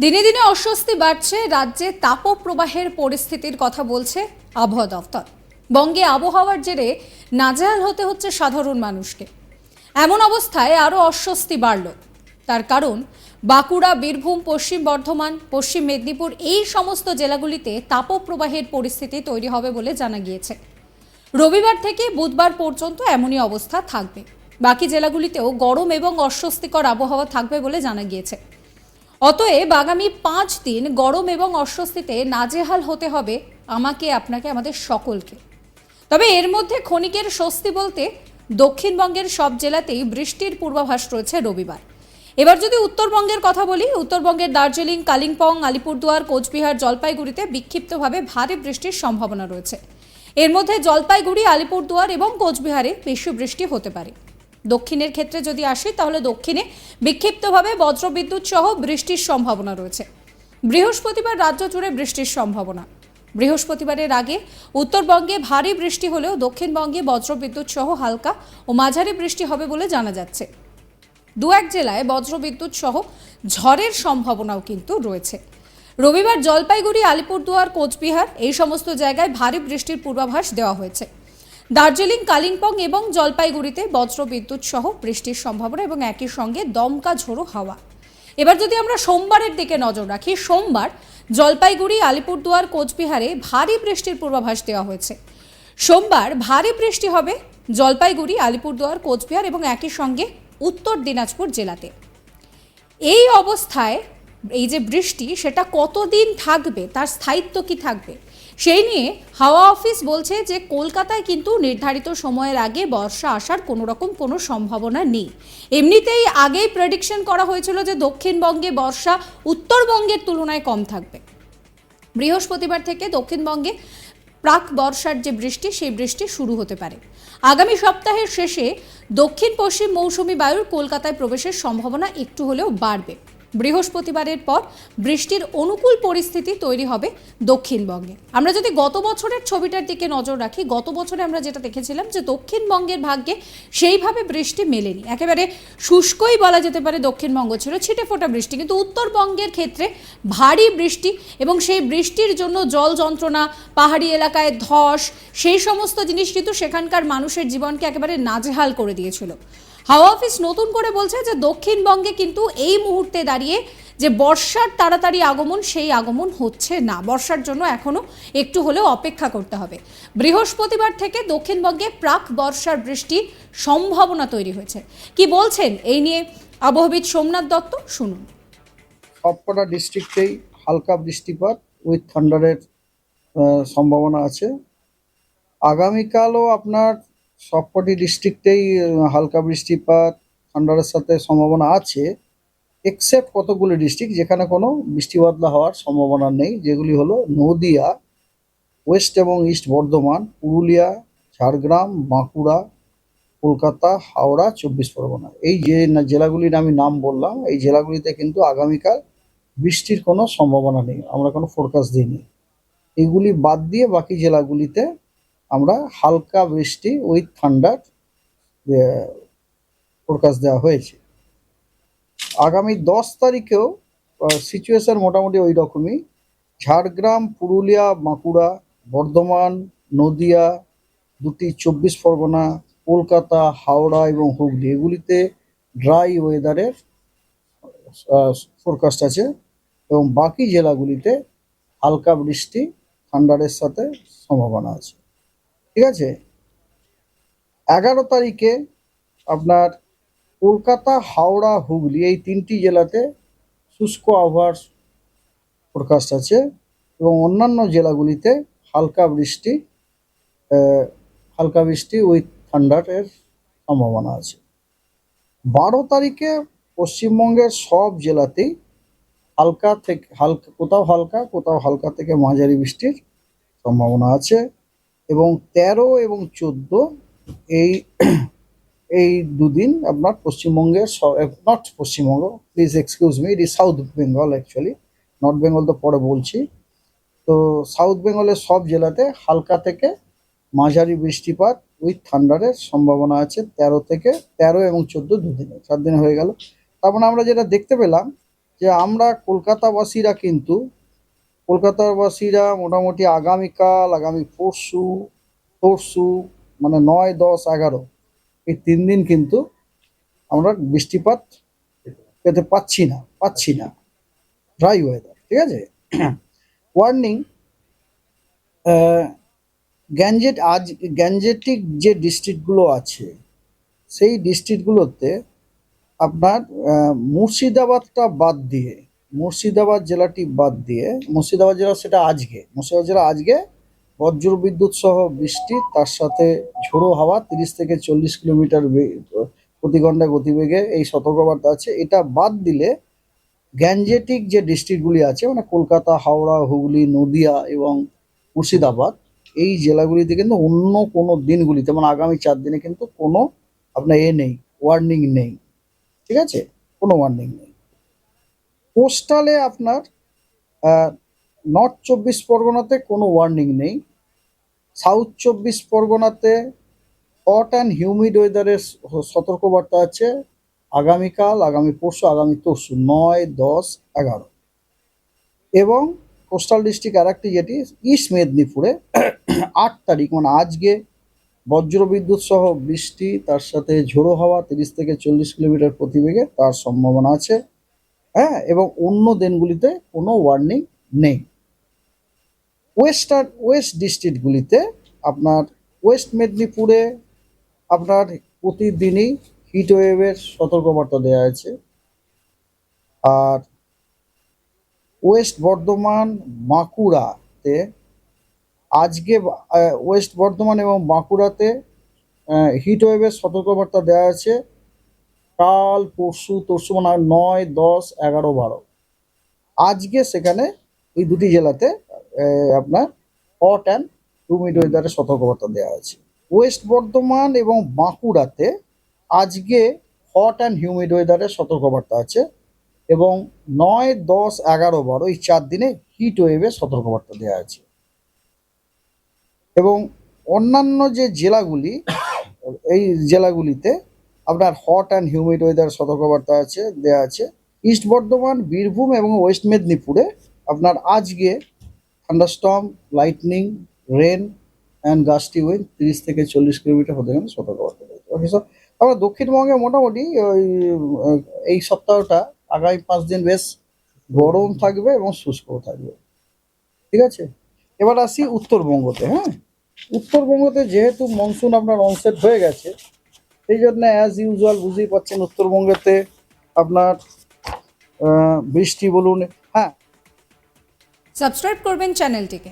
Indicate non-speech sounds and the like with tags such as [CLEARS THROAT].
দিনে দিনে অস্বস্তি বাড়ছে, রাজ্যে তাপপ্রবাহের পরিস্থিতির কথা বলছে আবহাওয়া দফতর। বঙ্গে আবহাওয়ার জেরে নাজেহাল হতে হচ্ছে সাধারণ মানুষকে। এমন অবস্থায় আরও অস্বস্তি বাড়ল। তার কারণ, বাঁকুড়া, বীরভূম, পশ্চিম বর্ধমান, পশ্চিম মেদিনীপুর এই সমস্ত জেলাগুলিতে তাপপ্রবাহের পরিস্থিতি তৈরি হবে বলে জানা গিয়েছে। রবিবার থেকে বুধবার পর্যন্ত এমনই অবস্থা থাকবে। বাকি জেলাগুলিতেও গরম এবং অস্বস্তিকর আবহাওয়া থাকবে বলে জানা গিয়েছে। অতএব আগামী পাঁচ দিন গরম এবং অস্বস্তিতে নাজেহাল হতে হবে আমাকে, আপনাকে, আমাদের সকলকে। তবে এর মধ্যে ক্ষণিকের স্বস্তি বলতে দক্ষিণবঙ্গের সব জেলাতেই বৃষ্টির পূর্বাভাস রয়েছে রবিবার। এবার যদি উত্তরবঙ্গের কথা বলি, উত্তরবঙ্গের দার্জিলিং, কালিম্পং, আলিপুরদুয়ার, কোচবিহার, জলপাইগুড়িতে বিক্ষিপ্তভাবে ভারী বৃষ্টির সম্ভাবনা রয়েছে। এর মধ্যে জলপাইগুড়ি, আলিপুরদুয়ার এবং কোচবিহারে বেশি বৃষ্টি হতে পারে। দক্ষিণের ক্ষেত্রে যদি আসি, তাহলে দক্ষিণে বিক্ষিপ্তভাবে বজ্রবিদ্যুৎ সহ বৃষ্টির সম্ভাবনা রয়েছে। বৃহস্পতিবার রাজ্য জুড়ে বৃষ্টির সম্ভাবনা। বৃহস্পতিবারের আগে উত্তরবঙ্গে ভারী বৃষ্টি হলেও দক্ষিণবঙ্গে বজ্রবিদ্যুৎ সহ হালকা ও মাঝারি বৃষ্টি হবে বলে জানা যাচ্ছে। দু এক জেলায় বজ্রবিদ্যুৎ সহ ঝড়ের সম্ভাবনাও কিন্তু রয়েছে। রবিবার জলপাইগুড়ি, আলিপুরদুয়ার, কোচবিহার এই সমস্ত জায়গায় ভারী বৃষ্টির পূর্বাভাস দেওয়া হয়েছে। দার্জিলিং, কালিম্পং এবং জলপাইগুড়িতে বজ্রবিদ্যুৎ সহ বৃষ্টির সম্ভাবনা এবং একই সঙ্গে দমকা ঝোড়ো হাওয়া। এবার যদি আমরা সোমবারের দিকে নজর রাখি, সোমবার জলপাইগুড়ি, আলিপুরদুয়ার, কোচবিহারে ভারী বৃষ্টির পূর্বাভাস দেওয়া হয়েছে। সোমবার ভারী বৃষ্টি হবে জলপাইগুড়ি, আলিপুরদুয়ার, কোচবিহার এবং একই সঙ্গে উত্তর দিনাজপুর জেলাতে। এই অবস্থায় এই যে বৃষ্টি, সেটা কতদিন থাকবে, তার স্থায়িত্ব কি থাকবে? সেই নিয়ে হাওয়া অফিস বলছে যে কলকাতায় কিন্তু নির্ধারিত সময়ের আগে বর্ষা আসার কোনো রকম কোনো সম্ভাবনা নেই। এমনিতেই আগেই প্রেডিকশন করা হয়েছিল যে দক্ষিণবঙ্গে বর্ষা উত্তরবঙ্গের তুলনায় কম থাকবে। বৃহস্পতিবার থেকে দক্ষিণবঙ্গে প্রাক বর্ষার যে বৃষ্টি, সেই বৃষ্টি শুরু হতে পারে। আগামী সপ্তাহের শেষে দক্ষিণ পশ্চিম মৌসুমি বায়ুর কলকাতায় প্রবেশের সম্ভাবনা একটু হলেও বাড়বে। বৃহস্পতিবারের পর বৃষ্টির অনুকূল পরিস্থিতি তৈরি হবে দক্ষিণবঙ্গে। আমরা যদি গত বছরের ছবিটার দিকে নজর রাখি, গত বছরে আমরা যেটা দেখেছিলাম যে দক্ষিণবঙ্গের ভাগ্যে সেইভাবে বৃষ্টি মেলেনি। একেবারে শুষ্কই বলা যেতে পারে দক্ষিণবঙ্গ ছিল, ছিটে ফোটা বৃষ্টি। কিন্তু উত্তরবঙ্গের ক্ষেত্রে ভারী বৃষ্টি এবং সেই বৃষ্টির জন্য জল যন্ত্রণা, পাহাড়ি এলাকায় ধস, সেই সমস্ত জিনিস কিন্তু সেখানকার মানুষের জীবনকে একেবারে নাজেহাল করে দিয়েছিল। হাওয়া অফিস নতুন করে বলছে যে দক্ষিণবঙ্গে কিন্তু এই মুহূর্তে দাঁড়িয়ে যে বর্ষার তাড়াতাড়ি আগমন, সেই আগমন হচ্ছে না। বর্ষার জন্য এখনও একটু হলেও অপেক্ষা করতে হবে। বৃহস্পতিবার থেকে দক্ষিণবঙ্গে প্রাক বর্ষার বৃষ্টির সম্ভাবনা তৈরি হয়েছে। কি বলছেন? এই নিয়ে আবহবিদ সোমনাথ দত্ত, শুনুন। সবকটা ডিস্ট্রিক্টেই হালকা বৃষ্টিপাত, উইথ থান্ডারের সম্ভাবনা আছে। আগামীকালও আপনার সবকটি ডিস্ট্রিক্টেই হালকা বৃষ্টিপাত থান্ডারের সাথে সম্ভাবনা আছে এক্সেপ্ট কতগুলি ডিস্ট্রিক্ট যেখানে কোনো বৃষ্টি বাদলা হওয়ার সম্ভাবনা নেই, যেগুলি হলো নদিয়া ওয়েস্ট এবং ইস্ট বর্ধমান, পুরুলিয়া, ঝাড়গ্রাম, বাঁকুড়া, কলকাতা, হাওড়া, চব্বিশ পরগনা। এই যে জেলাগুলির আমি নাম বললাম, এই জেলাগুলিতে কিন্তু আগামীকাল বৃষ্টির কোনো সম্ভাবনা নেই, আমরা কোনো ফোরকাস্ট দিইনি। এগুলি বাদ দিয়ে বাকি জেলাগুলিতে আমরা হালকা বৃষ্টি উইথ ঠান্ডার ফোরকাস্ট দেওয়া হয়েছে। আগামী দশ তারিখেও সিচুয়েশন মোটামুটি ওই রকমই ঝাড়গ্রাম, পুরুলিয়া, বাঁকুড়া, বর্ধমান, নদিয়া, দুটি চব্বিশ পরগনা, কলকাতা, হাওড়া এবং হুগলি, এগুলিতে ড্রাই ওয়েদারের ফোরকাস্ট আছে এবং বাকি জেলাগুলিতে হালকা বৃষ্টি থান্ডারের সাথে সম্ভাবনা আছে। ঠিক আছে? এগারো তারিখে আপনার কলকাতা, হাওড়া, হুগলি এই তিনটি জেলাতে শুষ্ক আবহাওয়ার ফোরকাস্ট আছে এবং অন্যান্য জেলাগুলিতে হালকা বৃষ্টি হালকা বৃষ্টি উইথ থান্ডারের সম্ভাবনা আছে। বারো তারিখে পশ্চিমবঙ্গের সব জেলাতেই হালকা থেকে, হালকা, কোথাও হালকা কোথাও হালকা থেকে মাঝারি বৃষ্টির সম্ভাবনা আছে। এবং তেরো এবং চোদ্দ এই এই দুদিন আপনার পশ্চিমবঙ্গের not Paschimbanga please excuse me it South Bengal actually North Bengal তো পরে বলছি। তো সাউথ বেঙ্গলের সব জেলাতে হালকা থেকে মাঝারি বৃষ্টিপাত উইথ থান্ডারের সম্ভাবনা আছে তেরো থেকে, তেরো এবং চোদ্দ দুদিনে, চার দিন হয়ে গেল। তারপরে আমরা যেটা দেখতে পেলাম যে আমরা কলকাতাবাসীরা কিন্তু কলকাতাবাসীরা মোটামুটি আগামীকাল, আগামী পরশু তরশু মানে নয়, দশ, এগারো, এই তিন দিন কিন্তু আমরা বৃষ্টিপাত পেতে পাচ্ছি না পাচ্ছি না। ড্রাই ওয়েদার ঠিক আছে? [CLEARS THROAT] ওয়ার্নিং গ্যাঞ্জেট আজ গ্যাঞ্জেটিক যে ডিস্ট্রিক্টগুলো আছে, সেই ডিস্ট্রিক্টগুলোতে আপনার মুর্শিদাবাদটা বাদ দিয়ে মুর্শিদাবাদ জেলাটি বাদ দিয়ে মুর্শিদাবাদ জেলা সেটা আজকে। মুর্শিদাবাদ জেলা আজকে বজ্র বিদ্যুৎ সহ বৃষ্টি, তার সাথে ঝোড়ো হাওয়া, তিরিশ থেকে চল্লিশ কিলোমিটার প্রতি ঘণ্টা গতিবেগে এই সতর্কবার্তা আছে। এটা বাদ দিলে গ্যাঞ্জেটিক যে ডিস্ট্রিক্টগুলি আছে মানে কলকাতা, হাওড়া, হুগলি, নদিয়া এবং মুর্শিদাবাদ, এই জেলাগুলিতে কিন্তু অন্য কোনো দিনগুলিতে মানে আগামী চার দিনে কিন্তু কোনো আপনার এ নেই, ওয়ার্নিং নেই। ঠিক আছে? কোনো ওয়ার্নিং নেই। পোস্টালে আপনার নর্থ চব্বিশ পরগনাতে কোনো ওয়ার্নিং নেই। সাউথ চব্বিশ পরগনাতে হট অ্যান্ড হিউমিড ওয়েদারের সতর্কবার্তা আছে। আগামীকাল, আগামী পরশু, আগামী তরশু, নয়, দশ, এগারো। এবং কোস্টাল ডিস্ট্রিক্ট আর একটি যেটি ইস্ট মেদিনীপুরে [CLEARS THROAT] আট তারিখ মানে আজকে বজ্রবিদ্যুৎ সহ বৃষ্টি, তার সাথে ঝোড়ো হাওয়া তিরিশ থেকে চল্লিশ কিলোমিটার প্রতিবেগে, তার সম্ভাবনা আছে। হ্যাঁ এবং অন্য দিনগুলিতে কোনো ওয়ার্নিং নেই। ওয়েস্টার্ন ওয়েস্ট ডিস্ট্রিক্টগুলিতে আপনার ওয়েস্ট মেদিনীপুরে আপনার প্রতিদিনই হিট ওয়েভের সতর্কবার্তা দেওয়া আছে। আর ওয়েস্ট বর্ধমান বাঁকুড়াতে আজকে ওয়েস্ট বর্ধমান এবং বাঁকুড়াতে হিট ওয়েভের সতর্কবার্তা দেওয়া আছে। কাল, পরশু, তরশু মানে নয়, দশ, এগারো, বারো। আজকে সেখানে এই দুটি জেলাতে আপনার হট অ্যান্ড হিউমিড ওয়েদারের সতর্কবার্তা দেওয়া আছে ওয়েস্ট বর্ধমান এবং বাঁকুড়াতে আজকে হট অ্যান্ড হিউমিড ওয়েদারের সতর্কবার্তা আছে এবং নয়, দশ, এগারো, বারো এই চার দিনে হিট ওয়েভের সতর্কবার্তা দেওয়া আছে। এবং অন্যান্য যে জেলাগুলি, এই জেলাগুলিতে আপনার হট অ্যান্ড হিউমিড ওয়েদার সতর্কবার্তা আছে দেওয়া আছে। ইস্ট বর্ধমান, বীরভূম এবং ওয়েস্ট মেদিনীপুরে আপনার আজকে thunderstorm lightning rain and gusty wind তিরিশ থেকে চল্লিশ কিলোমিটার হতে গেলে সতর্কবার্তা ওকে স্যার আমরা দক্ষিণবঙ্গে মোটামুটি ওই, এই সপ্তাহটা আগামী পাঁচ দিন বেশ গরম থাকবে এবং শুষ্কও থাকবে। ঠিক আছে? এবার আসি উত্তরবঙ্গতে হ্যাঁ? উত্তরবঙ্গতে যেহেতু মনসুন আপনার অনসেট হয়ে গেছে সেই জন্য অ্যাজ ইউজুয়াল বুঝতেই পারছেন উত্তরবঙ্গেতে আপনার বৃষ্টি বলুন হ্যাঁ। সাবস্ক্রাইব করবেন চ্যানেলটিকে